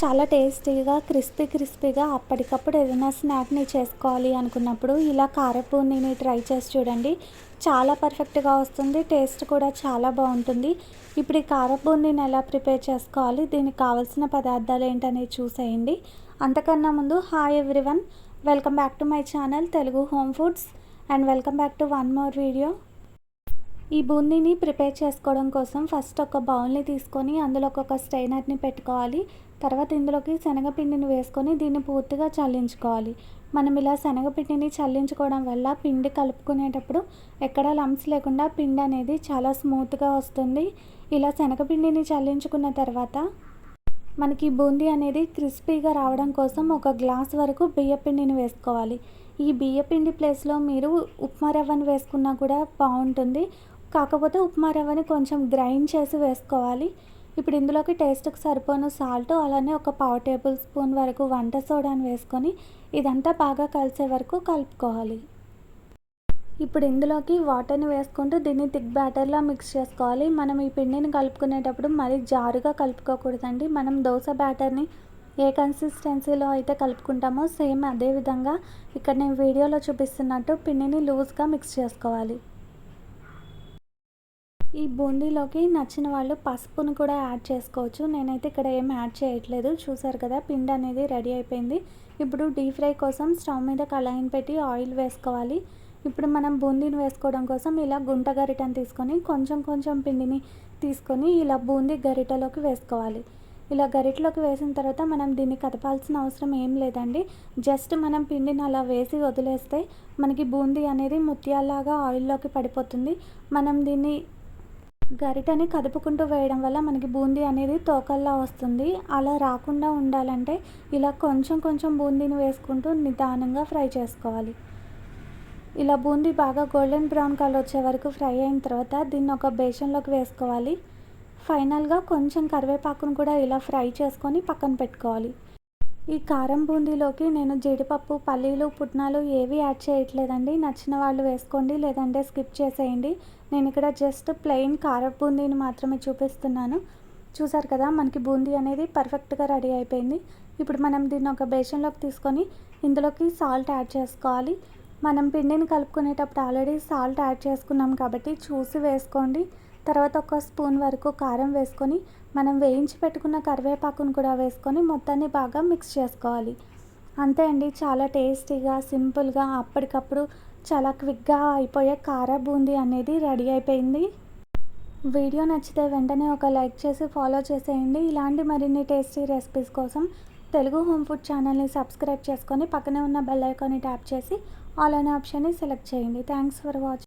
చాలా టేస్టీగా క్రిస్పీ క్రిస్పీగా అప్పటికప్పుడు ఏదైనా స్నాక్ని చేసుకోవాలి అనుకున్నప్పుడు ఇలా కారపూర్ణిని ట్రై చేసి చూడండి. చాలా పర్ఫెక్ట్గా వస్తుంది. టేస్ట్ కూడా చాలా బాగుంటుంది. ఇప్పుడు ఈ కారపూర్ణిని ఎలా ప్రిపేర్ చేసుకోవాలి? దీనికి కావాల్సిన పదార్థాలు ఏంటనేది చూసేయండి. అంతకన్నా ముందు hi everyone welcome back to my channel Telugu home foods and welcome back to one more video ఈ బూందీని ప్రిపేర్ చేసుకోవడం కోసం ఫస్ట్ ఒక బౌల్ని తీసుకొని అందులో ఒక స్ట్రైనర్ని పెట్టుకోవాలి. తర్వాత ఇందులోకి శనగపిండిని వేసుకొని దీన్ని పూర్తిగా చల్లించుకోవాలి. మనం ఇలా శనగపిండిని చల్లించుకోవడం వల్ల పిండి కలుపుకునేటప్పుడు ఎక్కడ లంప్స్ లేకుండా పిండి అనేది చాలా స్మూత్గా వస్తుంది. ఇలా శనగపిండిని చల్లించుకున్న తర్వాత మనకి బూందీ అనేది క్రిస్పీగా రావడం కోసం ఒక గ్లాస్ వరకు బియ్యపిండిని వేసుకోవాలి. ఈ బియ్యపిండి ప్లేస్లో మీరు ఉప్మా రవ్వను వేసుకున్నా కూడా బాగుంటుంది. కాకపోతే ఉప్మా రవ్వని కొంచెం గ్రైండ్ చేసి వేసుకోవాలి. ఇప్పుడు ఇందులోకి టేస్ట్కి సరిపోను సాల్ట్ అలానే ఒక పావు టేబుల్ స్పూన్ వరకు వంట సోడాని వేసుకొని ఇదంతా బాగా కలిసే వరకు కలుపుకోవాలి. ఇప్పుడు ఇందులోకి వాటర్ని వేసుకుంటూ దీన్ని థిక్ బ్యాటర్లా మిక్స్ చేసుకోవాలి. మనం ఈ పిండిని కలుపుకునేటప్పుడు మరీ జారుగా కలుపుకోకూడదండి. మనం దోశ బ్యాటర్ని ఏ కన్సిస్టెన్సీలో అయితే కలుపుకుంటామో సేమ్ అదే విధంగా ఇక్కడ నేను వీడియోలో చూపిస్తున్నట్టు పిండిని లూజ్గా మిక్స్ చేసుకోవాలి. ఈ బూందీలోకి నచ్చిన వాళ్ళు పసుపును కూడా యాడ్ చేసుకోవచ్చు. నేనైతే ఇక్కడ ఏం యాడ్ చేయట్లేదు. చూసారు కదా పిండి అనేది రెడీ అయిపోయింది. ఇప్పుడు డీప్ ఫ్రై కోసం స్టవ్ మీద కళాయిని పెట్టి ఆయిల్ వేసుకోవాలి. ఇప్పుడు మనం బూందీని వేసుకోవడం కోసం ఇలా గుంట గరిటను తీసుకొని కొంచెం కొంచెం పిండిని తీసుకొని ఇలా బూందీ గరిటలోకి వేసుకోవాలి. ఇలా గరిటలోకి వేసిన తర్వాత మనం దీన్ని కదపాల్సిన అవసరం ఏం లేదండి. జస్ట్ మనం పిండిని అలా వేసి వదిలేస్తే మనకి బూందీ అనేది ముత్యాల్లాగా ఆయిల్లోకి పడిపోతుంది. మనం దీన్ని గరిటని కదుపుకుంటూ వేయడం వల్ల మనకి బూందీ అనేది తోకల్లా వస్తుంది. అలా రాకుండా ఉండాలంటే ఇలా కొంచెం కొంచెం బూందీని వేసుకుంటూ నిదానంగా ఫ్రై చేసుకోవాలి. ఇలా బూందీ బాగా గోల్డెన్ బ్రౌన్ కలర్ వచ్చే వరకు ఫ్రై అయిన తర్వాత దీన్ని ఒక బేషన్లోకి వేసుకోవాలి. ఫైనల్గా కొంచెం కరివేపాకును కూడా ఇలా ఫ్రై చేసుకొని పక్కన పెట్టుకోవాలి. ఈ కారం బూందీలోకి నేను జీడిపప్పు పల్లీలు పుట్నాలు ఏవి యాడ్ చేయట్లేదండి. నచ్చిన వాళ్ళు వేసుకోండి లేదంటే స్కిప్ చేసేయండి. నేను ఇక్కడ జస్ట్ ప్లెయిన్ కారం బూందీని మాత్రమే చూపిస్తున్నాను. చూసారు కదా మనకి బూందీ అనేది పర్ఫెక్ట్గా రెడీ అయిపోయింది. ఇప్పుడు మనం దీన్ని ఒక బేషన్లోకి తీసుకొని ఇందులోకి సాల్ట్ యాడ్ చేసుకోవాలి. మనం పిండిని కలుపుకునేటప్పుడు ఆల్రెడీ సాల్ట్ యాడ్ చేసుకున్నాం కాబట్టి చూసి వేసుకోండి. తర్వాత ఒక స్పూన్ వరకు కారం వేసుకొని మనం వేయించి పెట్టుకున్న కరివేపాకును కూడా వేసుకొని మొత్తాన్ని బాగా మిక్స్ చేసుకోవాలి. అంతే అండి. చాలా టేస్టీగా సింపుల్గా అప్పటికప్పుడు చాలా క్విక్గా అయిపోయే కార బూందీ అనేది రెడీ అయిపోయింది. వీడియో నచ్చితే వెంటనే ఒక లైక్ చేసి ఫాలో చేసేయండి. ఇలాంటి మరిన్ని టేస్టీ రెసిపీస్ కోసం తెలుగు హోమ్ ఫుడ్ ఛానల్ని సబ్స్క్రైబ్ చేసుకొని పక్కనే ఉన్న బెల్ ఐకాన్ని ట్యాప్ చేసి ఆల్ అనే ఆప్షన్ని సెలెక్ట్ చేయండి. Thanks for watching